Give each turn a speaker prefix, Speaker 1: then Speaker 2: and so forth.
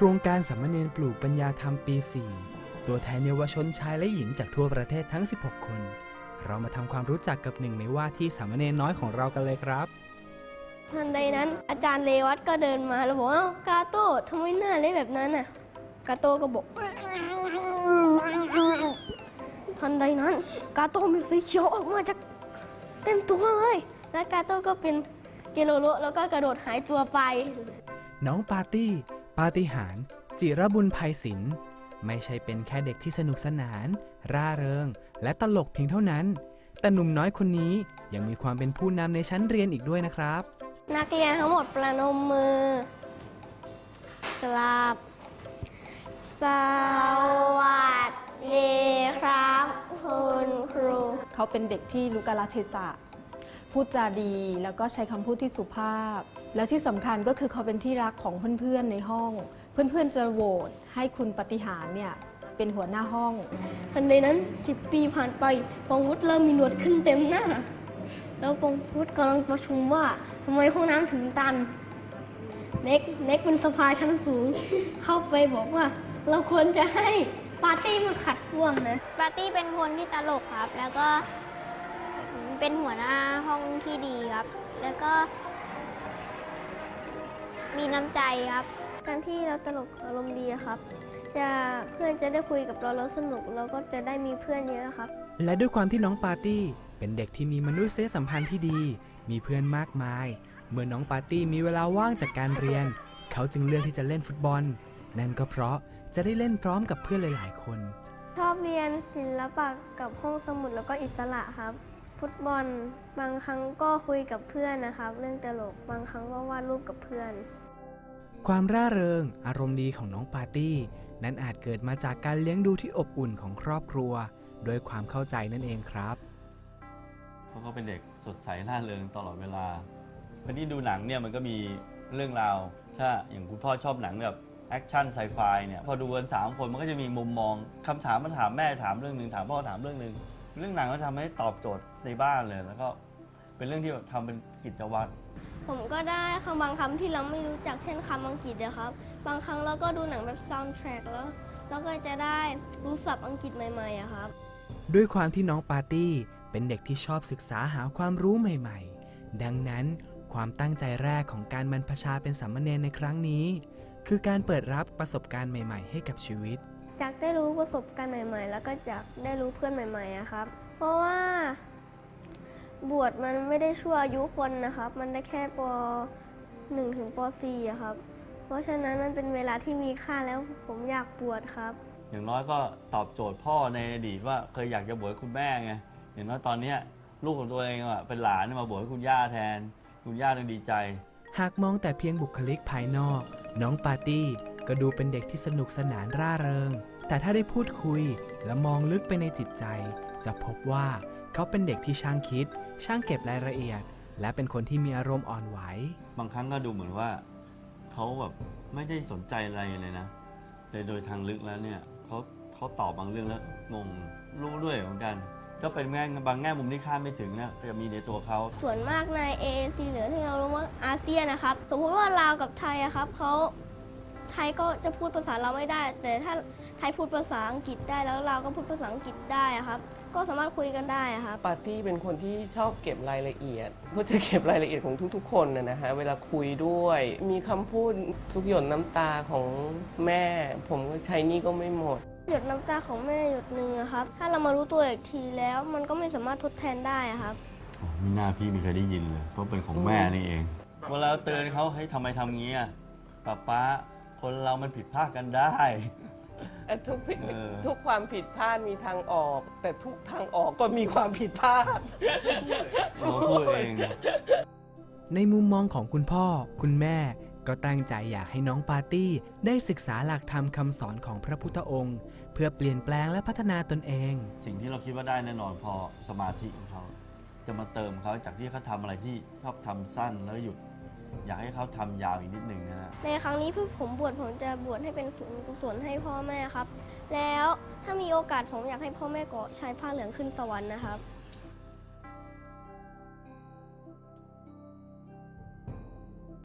Speaker 1: โครงการสามเณรปลูกปัญญาธรรมปี 4 ตัวแทนเยาวชนชายและหญิงจากทั่วประเทศทั้ง 16 คน เรามาทำความรู้จักกับหนึ่งในว่าที่สามเณรน้อยของเรากันเลยครับ
Speaker 2: ทันใดนั้นอาจารย์เลวัตก็เดินมาแล้วบอกว่ากาโต้ทำไมหน้าเละแบบนั้นน่ะ กาโต้ก็บอกทันใดนั้น กาโต้มีสีเขียวออกมาจากเต็มตัวเลย และกาโต้ก็เป็นเกโลโลแล้วก็กระโดดหายตัวไป
Speaker 1: น้องปาร์ตี้ ปาฏิหาริย์จิรบุญภัยศิลป์ไม่ใช่เป็นแค่เด็กที่สนุกสนาน ร่าเริง และตลกเพียงเท่านั้น แต่หนุ่มน้อยคนนี้ยังมีความเป็นผู้นำในชั้นเรียนอีกด้วยนะครับ
Speaker 2: นักเรียนทั้งหมดประนมมือกราบสวัสดีครับ คุณครู
Speaker 3: เขาเป็นเด็กที่รู้กาลเทศะ พูดจาดี แล้วก็ใช้คำพูดที่สุภาพ แล้วที่สำคัญก็คือเขาเป็นที่รักของเพื่อนๆในห้อง เพื่อนๆจะโหวตให้คุณปฏิหารเนี่ยเป็นหัวหน้าห้อง
Speaker 2: ทันใดนั้นสิบปีผ่านไปปองวุฒิเริ่มมีหนวดขึ้นเต็มหน้า แล้วปองวุฒิกำลังประชุมว่าทำไมห้องน้ำถึงตัน เน็กเน็กเป็นสภาชั้นสูง เข้าไปบอกว่า เราควรจะให้ปาร์ตี้มันขัดส้วมนะ
Speaker 4: ปาร์ตี้เป็นคนที่ตลกครับ แล้วก็ เป็นหัวหน้าห้องที่ดีครับ แล้วก็ มีน้ำใจครับ
Speaker 2: การที่เราตลกอารมณ์ดีอะครับ จะเพื่อนจะได้คุยกับเราแล้วสนุกเราก็จะได้มีเพื่อนเยอะครับ
Speaker 1: และด้วยความที่น้องปาร์ตี้ เป็นเด็กที่มีมนุษยสัมพันธ์ที่ดี มีเพื่อนมากมาย เมื่อน้องปาร์ตี้มีเวลาว่างจากการเรียน เขาจึงเลือกที่จะเล่นฟุตบอล นั่นก็เพราะจะได้เล่นพร้อมกับเพื่อนหลาย ๆ คน
Speaker 2: ชอบเรียนศิลปะกับห้องสมุดแล้วก็อิสระครับ ฟุตบอล บางครั้งก็คุยกับเพื่อนนะครับ เรื่องตลก บางครั้งก็วาดรูปกับเพื่อน
Speaker 1: ความร่าเริง อารมณ์ดีของน้องปาร์ตี้ นั้นอาจเกิดมาจากการเลี้ยงดูที่อบอุ่นของครอบครัว โดยความเข้าใจนั่นเองครับ
Speaker 5: เขาก็เป็นเด็กสดใสร่าเริงตลอดเวลาวันที่ดูหนังเนี่ยมันก็มีเรื่องราว ถ้าอย่างคุณพ่อชอบหนังแบบแอคชั่นไซไฟเนี่ยพอดูกันสามคนมันก็จะมีมุมมองคำถามมันถามแม่ถามเรื่องหนึ่งถามพ่อถามเรื่องหนึ่ง เรื่องหนังก็ทำให้ตอบโจทย์ในบ้านเลย แล้วก็เป็นเรื่องที่แบบทำเป็นกิจวัตร
Speaker 2: ผมก็ได้คำบางคำที่เราไม่รู้จักเช่นคำอังกฤษนะครับ บางครั้งเราก็ดูหนังแบบซาวด์แทร็กแล้วเราก็จะได้รู้ศัพท์อังกฤษใหม่ๆอะครับ
Speaker 1: ด้วยความที่น้องปาร์ตี้เป็นเด็กที่ชอบศึกษาหาความรู้ใหม่ๆ ดังนั้นความตั้งใจแรกของการบรรพชาเป็นสามเณรในครั้งนี้ คือการเปิดรับประสบการณ์ใหม่ ๆ ให้กับชีวิต
Speaker 2: อยากได้รู้ประสบการณ์ใหม่ ๆ แล้วก็อยากได้รู้เพื่อนใหม่ๆอะครับ เพราะว่า บวชมันไม่ได้ชั่วอายุคนนะครับ มันได้แค่ป .1 ถึงป .4 อะครับ เพราะฉะนั้นมันเป็นเวลาที่มีค่าแล้วผมอยากบวชครับ
Speaker 5: อย่างน้อยก็ตอบโจทย์พ่อในอดีตว่าเคยอยากจะบวชให้คุณแม่ไงอย่างน้อยตอนเนี้ยลูกของตัวเองอะเป็นหลานมาบวชให้คุณย่าแทน คุณย่าต้องดีใจ
Speaker 1: หากมองแต่เพียงบุคลิกภายนอก น้องปาร์ตี้ ก็ดูเป็นเด็กที่สนุกสนานร่าเริง แต่ถ้าได้พูดคุยและมองลึกไปในจิตใจ จะพบว่าเขาเป็นเด็กที่ช่างคิด ช่างเก็บรายละเอียด และเป็นคนที่มีอารมณ์อ่อนไหว
Speaker 5: บางครั้งก็ดูเหมือนว่าเขาแบบไม่ได้สนใจอะไรเลยนะโดยโดยทางลึกแล้วเนี่ยเขาเขาตอบบางเรื่องแล้วงงรู้ด้วยเหมือนกัน ก็เป็นแง่บางแง่มุมที่คาดไม่ถึงนะจะมีในตัวเขา
Speaker 2: ส่วนมากใน AAC หรือที่เราเรียกว่าอาเซียนนะครับสมมติว่าลาวกับไทยอะครับเขา ไทยก็จะพูดภาษาเราไม่ได้ แต่ถ้าไทยพูดภาษาอังกฤษได้แล้วลาวก็พูดภาษาอังกฤษได้อะครับ ก็สามารถคุยกันได้อะครับ
Speaker 6: ปาร์ตี้เป็นคนที่ชอบเก็บรายละเอียด ก็จะเก็บรายละเอียดของทุกๆ คนนะนะฮะเวลาคุยด้วย มีคำพูดทุกหยดน้ำตาของแม่ ผมก็ใช้นี่ก็ไม่หมด
Speaker 2: หยดน้ำตาของแม่หยดหนึ่งอะครับ ถ้าเรามารู้ตัวอีกทีแล้วมันก็ไม่สามารถทดแทนได้อะครับ
Speaker 5: อ๋อมีหน้าพี่ไม่เคยได้ยินเลย เพราะเป็นของแม่นี่เอง เวลาเตือนเขาให้ยทำไมทำงี้อะป้าป้า คนเรามันผิดพลาดกันได้
Speaker 6: ทุกผิด
Speaker 5: เออ
Speaker 6: ทุกความผิดพลาดมีทางออก แต่ทุกทางออกก็มีความผิดพลาด
Speaker 5: เขาพูดเอง
Speaker 1: ในมุมมองของคุณพ่อ คุณแม่ ก็ตั้งใจอยากให้น้องปาร์ตี้ ได้ศึกษาหลักธรรมคำสอนของพระพุทธองค์ เพื่อเปลี่ยนแปลงและพัฒนาตนเอง
Speaker 5: สิ่งที่เราคิดว่าได้แน่นอนพอสมาธิของเขา จะมาเติมเขาจากที่เขาทำอะไรที่ชอบทำสั้นแล้วหยุด อยากให้เขาทำยาวอีกนิดหนึ่งนะฮะ
Speaker 2: ในครั้งนี้พี่ผมบวชผมจะบวชให้เป็นส่วนกุศลให้พ่อแม่ครับ แล้วถ้ามีโอกาสผมอยากให้พ่อแม่เกาะชายผ้าเหลืองขึ้นสวรรค์นะครับ